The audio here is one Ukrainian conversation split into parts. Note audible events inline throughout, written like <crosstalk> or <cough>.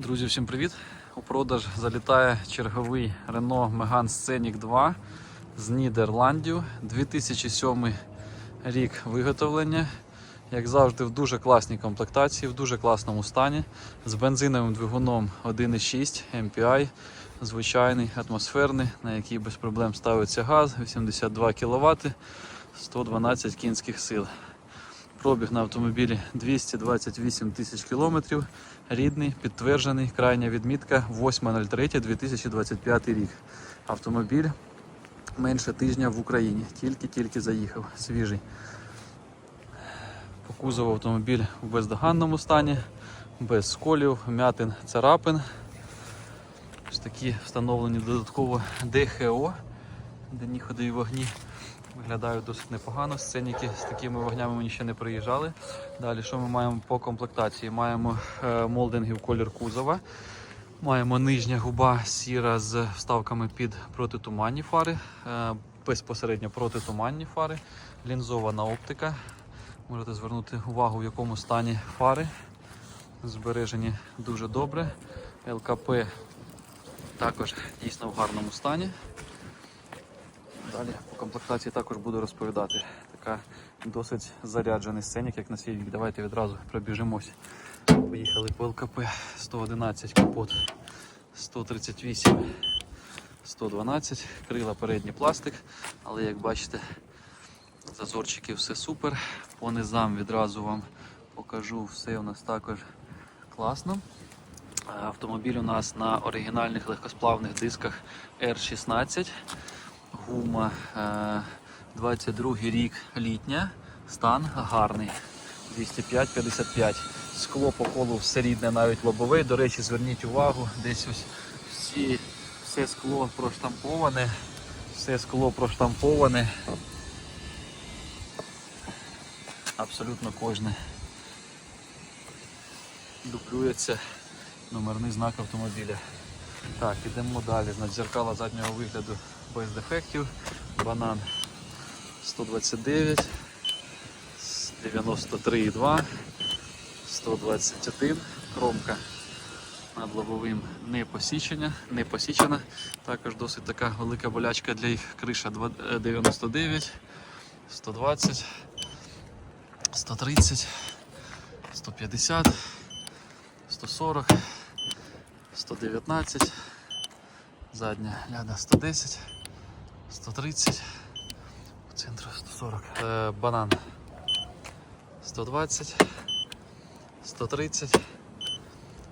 Друзі, всім привіт! У продаж залітає черговий Renault Megane Scenic 2 з Нідерландів. 2007 рік виготовлення. Як завжди, в дуже класній комплектації, в дуже класному стані. З бензиновим двигуном 1.6 MPI, звичайний, атмосферний, на який без проблем ставиться газ, 82 кВт, 112 кінських сил. Пробіг на автомобілі 228 тисяч кілометрів. Рідний, підтверджений, крайня відмітка 8.03.2025 рік. Автомобіль менше тижня в Україні. Тільки-тільки заїхав, свіжий. По кузову автомобіль в бездоганному стані, без сколів, м'ятин, царапин. Ось такі встановлені додатково ДХО, денні ходові вогні. Виглядають досить непогано. Сценіки з такими вогнями мені ще не приїжджали. Далі, що ми маємо по комплектації? Маємо е, молдинги в колір кузова. Маємо нижня губа сіра з вставками під протитуманні фари, е, безпосередньо протитуманні фари, лінзована оптика. Можете звернути увагу, в якому стані фари. Збережені дуже добре. ЛКП також дійсно в гарному стані. Далі по комплектації також буду розповідати. Така досить заряджений сценік, як на вік. Давайте відразу пробіжимось. Поїхали по ЛКП 111 капот 138 112, крила передній пластик, але як бачите, зазорчики все супер. По низам відразу вам покажу, все у нас також класно. Автомобіль у нас на оригінальних легкосплавних дисках R16. Гума е, 22 рік літня, стан гарний. 205-55. Скло по колу все рідне, навіть лобове. До речі, зверніть увагу, десь ось всі, все скло проштамповане, все скло проштамповане. Абсолютно кожне. Дублюється номерний знак автомобіля. Так, ідемо далі. Значить, Зеркала заднього вигляду без дефектів. Банан 129, 93,2, 121. Кромка над лобовим не посічена, не посічена. Також досить така велика болячка для їх криша е, 99, 120, 130, 150, 140, 119. Задня ляда 110, 130, по центру 140. Е, банан 120, 130,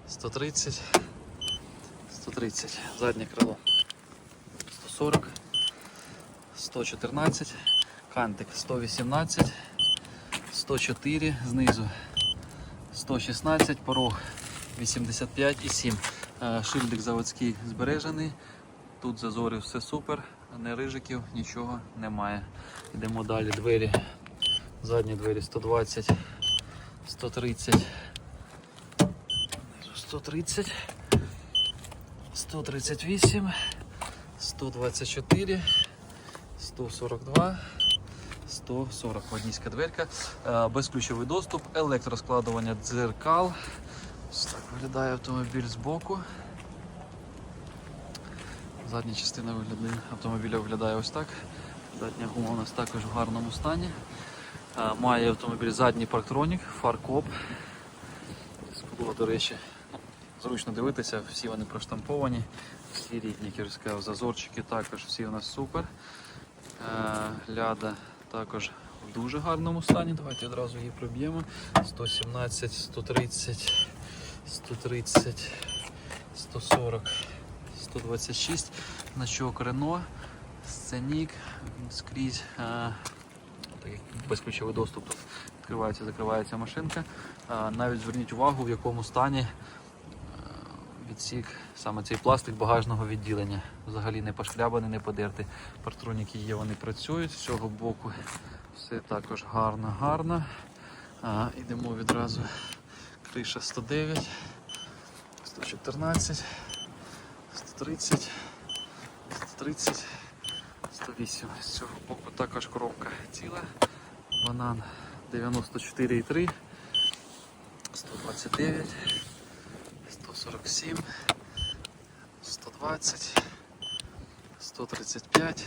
130, 130. Заднє крило 140, 114, кантик 118, 104 знизу 116, порог 85,7. Е, Шильдик заводський збережений. Тут зазори все супер, не рижиків, нічого немає. Йдемо далі. Двері. Задні двері 120, 130, 130, 138, 124, 142. 140 водійська дверка, Е, безключовий доступ, електроскладування дзеркал. Ось так виглядає автомобіль збоку. Задня частина виглядає, автомобіля виглядає ось так. Задня гума у нас також в гарному стані. Має автомобіль задній парктронік, фаркоп. Скло, до речі, зручно дивитися, всі вони проштамповані, всі рідні, сказав, зазорчики також всі у нас супер. Ляда також в дуже гарному стані. Давайте одразу її проб'ємо. 117, 130, 130, 140, 126. Значок Рено, сценік скрізь. е, такий Безключовий доступ. Тут відкривається, закривається машинка. Е, Навіть зверніть увагу, в якому стані е, відсік саме цей пластик багажного відділення. Взагалі не пошкрябаний, не подертий. Партроніки є, вони працюють з цього боку. Все також гарно, гарно. А, Ідемо відразу. Криша 109, 114, 130, 130, 108. З цього боку також коробка ціла. Банан 94,3, 129, 147, 120, 135,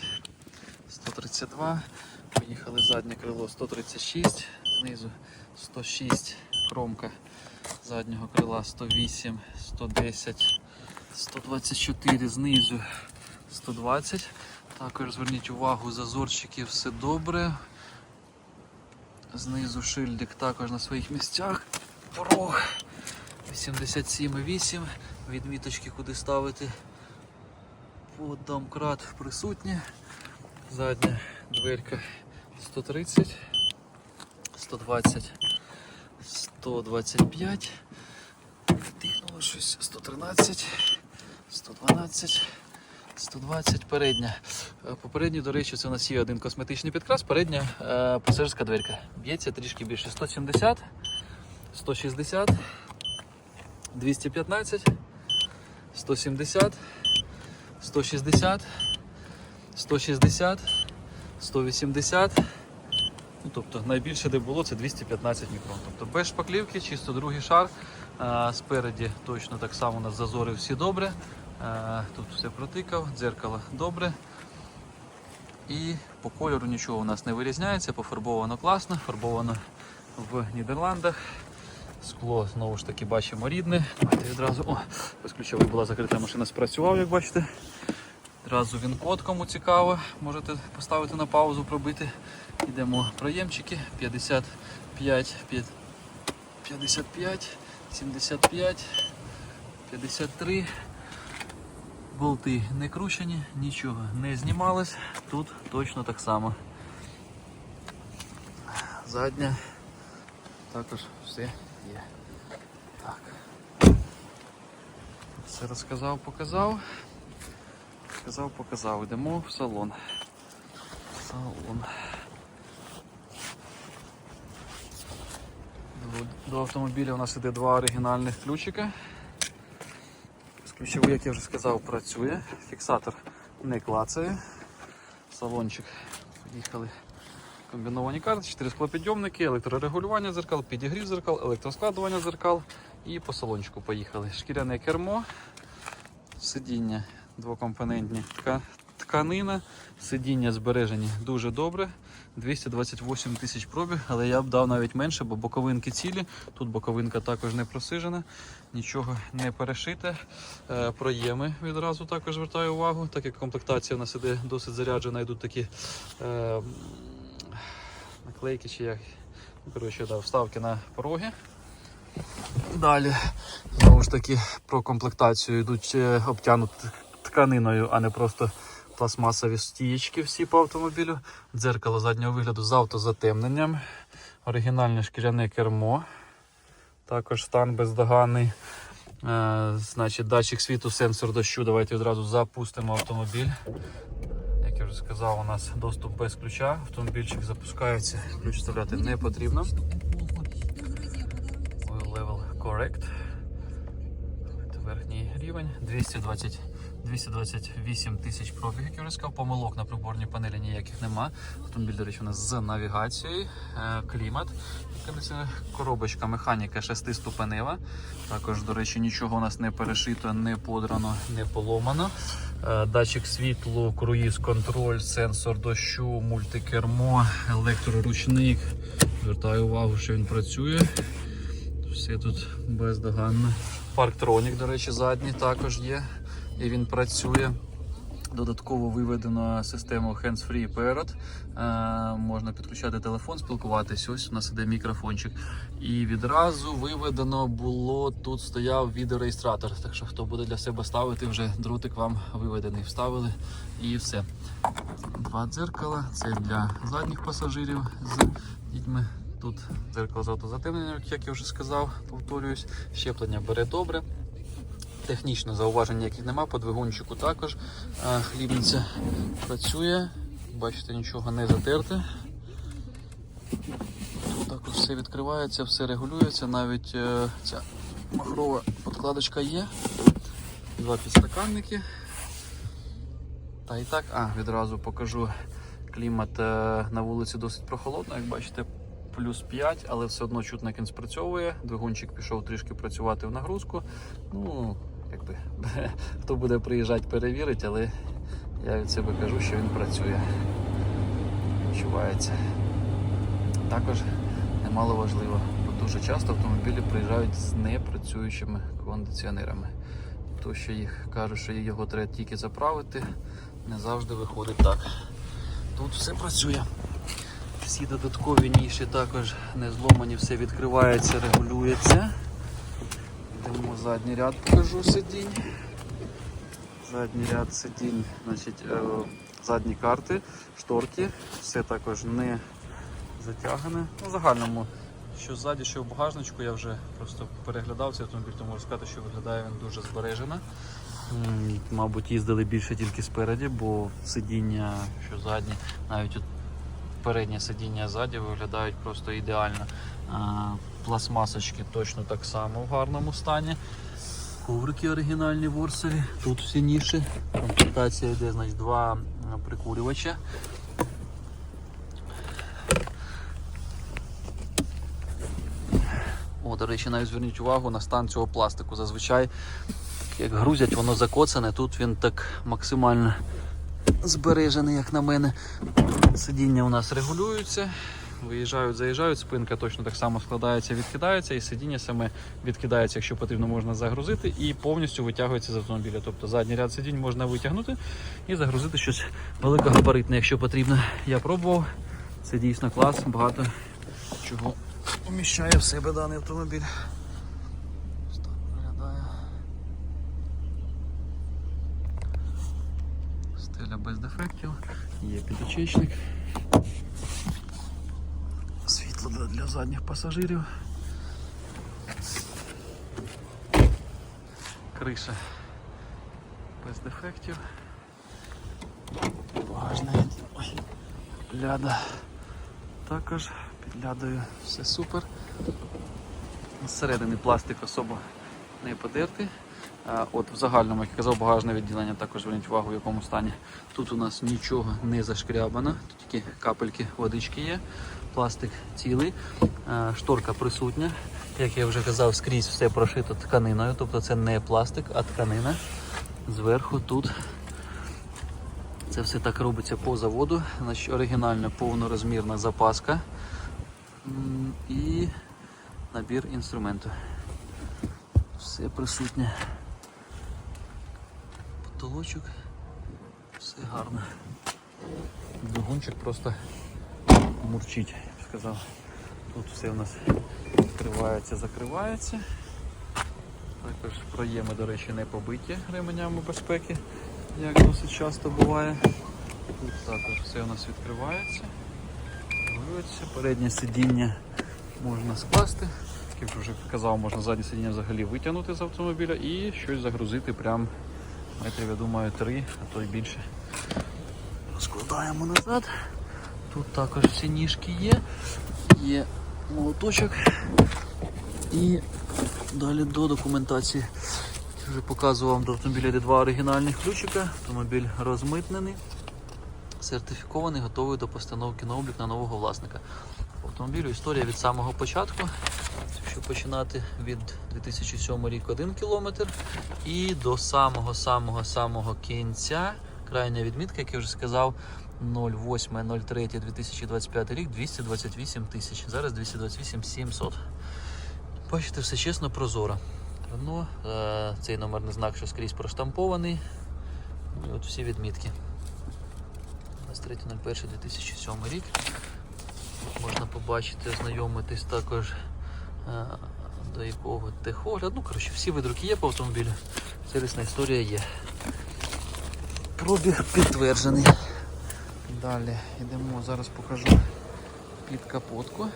132. Поїхали заднє крило 136, знизу 106, кромка заднього крила 108, 110, 124 знизу 120. Також зверніть увагу, зазорчики все добре. Знизу шильдик також на своїх місцях. Порог 87,8. Відміточки куди ставити. Поддомкрат присутні. Задня дверка 130, 120, 125. Тихнуло щось 113, 112. 120 передня. Е, Попередній, до речі, це у нас є один косметичний підкрас. Передня е, пасажирська дверка. Б'ється трішки більше. 170, 160, 215, 170, 160, 160, 180. Ну, тобто найбільше де було це 215 мікрон. Тобто без шпаклівки, чисто другий шар. Спереді точно так само у нас зазори всі добре. Тут все протикав, дзеркало добре. І по кольору нічого у нас не вирізняється, пофарбовано класно, фарбовано в Нідерландах. Скло знову ж таки бачимо рідне. Давайте відразу. О, безключова була закрита машина, спрацював, як бачите. Одразу він код, кому цікаво, можете поставити на паузу, пробити. Йдемо проємчики 55, 55, 75, 53. Болти не кручені, нічого не знімалось. Тут точно так само. Задня також все є. Так. Все розказав, показав. Сказав, показав. Йдемо в салон. Салон. До, автомобіля у нас іде два оригінальних ключика. Ключовий, як я вже сказав, працює. Фіксатор не клацає. Салончик. Поїхали. Комбіновані карти, 4 склопідйомники, електрорегулювання зеркал, підігрів зеркал, електроскладування зеркал. І по салончику поїхали. Шкіряне кермо, сидіння двокомпонентні тканина, сидіння збережені дуже добре. 228 тисяч пробіг, але я б дав навіть менше, бо боковинки цілі. Тут боковинка також не просижена, нічого не перешите. Е, Проєми відразу також звертаю увагу, так як комплектація у нас іде досить заряджена, йдуть такі е, наклейки чи як. Коротше, да, вставки на пороги. Далі, знову ж таки, про комплектацію йдуть е, обтянуті тканиною, а не просто пластмасові стієчки всі по автомобілю. Дзеркало заднього вигляду з автозатемненням. Оригінальне шкіряне кермо. Також стан бездоганний. Е, значить, датчик світу, сенсор дощу. Давайте одразу запустимо автомобіль. Як я вже сказав, у нас доступ без ключа. Автомобільчик запускається, ключ вставляти не потрібно. Level correct. Верхній рівень 220, 228 тисяч пробіг, як я вже сказав. Помилок на приборній панелі ніяких нема. Автомобіль, до речі, у нас з навігацією, е, клімат, коробочка механіка 6-ступенева. Також, до речі, нічого у нас не перешито, не подрано, не поломано. Е, Датчик світлу, круїз контроль, сенсор дощу, мультикермо, електроручник. Звертаю увагу, що він працює. Все тут бездоганно. Парктронік, до речі, задній також є. І він працює. Додатково виведено систему Hands-Free Parrot. Е, можна підключати телефон, спілкуватись. Ось у нас іде мікрофончик. І відразу виведено було, тут стояв відеореєстратор. Так що хто буде для себе ставити, вже дротик вам виведений. Вставили і все. Два дзеркала. Це для задніх пасажирів з дітьми. Тут дзеркало з автозатемненням, як я вже сказав, повторююсь. Щеплення бере добре. Технічно зауважень ніяких нема, по двигунчику також. Хлібниця працює. Бачите, нічого не затерте. Також все відкривається, все регулюється, навіть е, ця махрова подкладочка є. Два підстаканники. Та і так, а, відразу покажу клімат е, на вулиці досить прохолодно, як бачите, плюс 5, але все одно чутно як він спрацьовує. Двигунчик пішов трішки працювати в нагрузку. Ну, якби <laughs> хто буде приїжджати, перевірить, але я від себе кажу, що він працює. Відчувається. Також немало важливо, бо дуже часто автомобілі приїжджають з непрацюючими кондиціонерами. То, що їх кажуть, що його треба тільки заправити, не завжди виходить так. Тут все працює. Всі додаткові ніші також не зломані, все відкривається, регулюється. Йдемо задній ряд, покажу сидінь. Задній ряд сидінь, значить, е, задні карти, шторки, все також не затягане. Ну, в загальному, що ззаді, що в багажничку, я вже просто переглядав цей автомобіль, то можу сказати, що виглядає він дуже збережено. Мабуть, їздили більше тільки спереді, бо сидіння, що задні, навіть переднє сидіння ззаді виглядають просто ідеально. Пластмасочки точно так само в гарному стані. Коврики оригінальні ворселі. Тут всі ніші. Комплектація йде, значить, два прикурювача. О, до речі, навіть зверніть увагу на стан цього пластику. Зазвичай, як грузять, воно закоцане, тут він так максимально збережений, як на мене. Сидіння у нас регулюються, виїжджають, заїжджають, спинка точно так само складається, відкидається, і сидіння саме відкидається, якщо потрібно, можна загрузити, і повністю витягується з автомобіля. Тобто задній ряд сидінь можна витягнути і загрузити щось великогабаритне, якщо потрібно. Я пробував, це дійсно клас, багато чого уміщає в себе даний автомобіль. Стеля без дефектів, є підочечник. Для, задніх пасажирів. Криша без дефектів. Багажна ляда. Також під лядою все супер. Зсередини пластик особо не подертий. От в загальному, як я казав, багажне відділення також зверніть увагу, в якому стані. Тут у нас нічого не зашкрябано, тут тільки капельки водички є, пластик цілий, шторка присутня. Як я вже казав, скрізь все прошито тканиною, тобто це не пластик, а тканина. Зверху тут це все так робиться по заводу. Значить, оригінальна повнорозмірна запаска і набір інструменту. Все присутнє. Потолочок, все гарно. Двигунчик просто мурчить, я б сказав. Тут все у нас відкривається, закривається. Також проєми, до речі, не побиті ременями безпеки, як досить часто буває. Тут також все у нас відкривається, регулюється. Переднє сидіння можна скласти. Як вже казав, можна заднє сидіння взагалі витягнути з автомобіля і щось загрузити прям метрів, я думаю, три, а то й більше. Розкладаємо назад. Тут також всі ніжки є. Є молоточок. І далі до документації. Я вже показував вам до автомобіля йде два оригінальних ключика. Автомобіль розмитнений, сертифікований, готовий до постановки на облік на нового власника. Автомобілю історія від самого початку. Якщо починати від 2007 рік 1 кілометр і до самого-самого-самого кінця, крайня відмітка, як я вже сказав, 08.03.2025 рік 228 тисяч. Зараз 228 700. Бачите, все чесно, прозоро. Рено, е, цей номерний знак, що скрізь проштампований. І от всі відмітки. 23.01.2007 рік. Можна побачити, ознайомитись також до якого техогляду. Ну, коротше, всі видруки є по автомобілю. Сервісна історія є. Пробіг підтверджений. Далі йдемо, зараз покажу під капотку.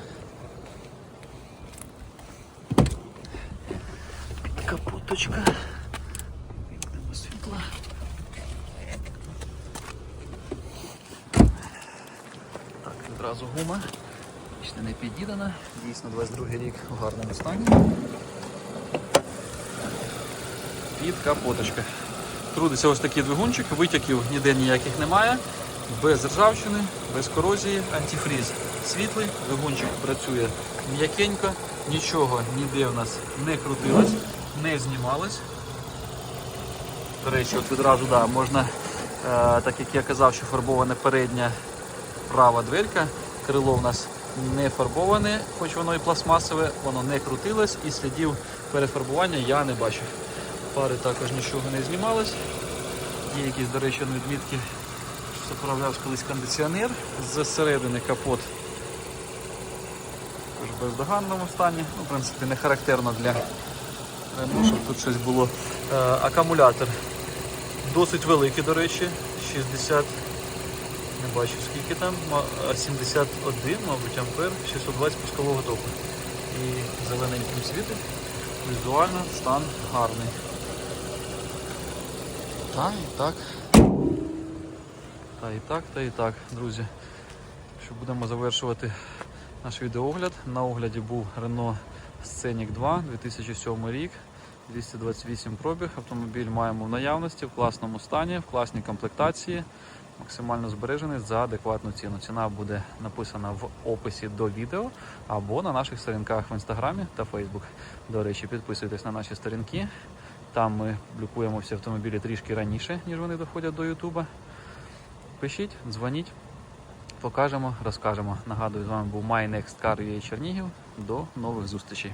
Капоточка. Вімкнемо світло. Так, відразу гума. Ще не під'їдена. Дійсно 22 рік у гарному стані. Під капоточка. Трудиться ось такий двигунчик, витяків ніде ніяких немає. без ржавчини, без корозії, антифріз світлий, двигунчик працює м'якенько, нічого ніде в нас не крутилось, не знімалось. До речі, от відразу да, можна, е, так як я казав, що фарбована передня права дверка, крило в нас не фарбоване, хоч воно і пластмасове, воно не крутилось і слідів перефарбування я не бачив. Пари також нічого не знімалось. Є якісь, до речі, відмітки, що заправлявся колись кондиціонер. Зсередини капот в бездоганному стані. Ну, в принципі, не характерно для Рено, щоб тут щось було. Е, акумулятор досить великий, до речі, 60, не бачу скільки там, 71, мабуть, ампер, 620 пускового току. І зелененьким світить. Візуально стан гарний. Та і так. Та і так, та і так, друзі. Що будемо завершувати наш відеогляд. На огляді був Renault Scenic 2 2007 рік. 228 пробіг. Автомобіль маємо в наявності в класному стані, в класній комплектації, максимально збережений за адекватну ціну. Ціна буде написана в описі до відео або на наших сторінках в інстаграмі та Фейсбук. До речі, підписуйтесь на наші сторінки. Там ми публікуємо всі автомобілі трішки раніше, ніж вони доходять до Ютуба. Пишіть, дзвоніть, покажемо, розкажемо. Нагадую, з вами був My Next Car UA Чернігів. До нових зустрічей.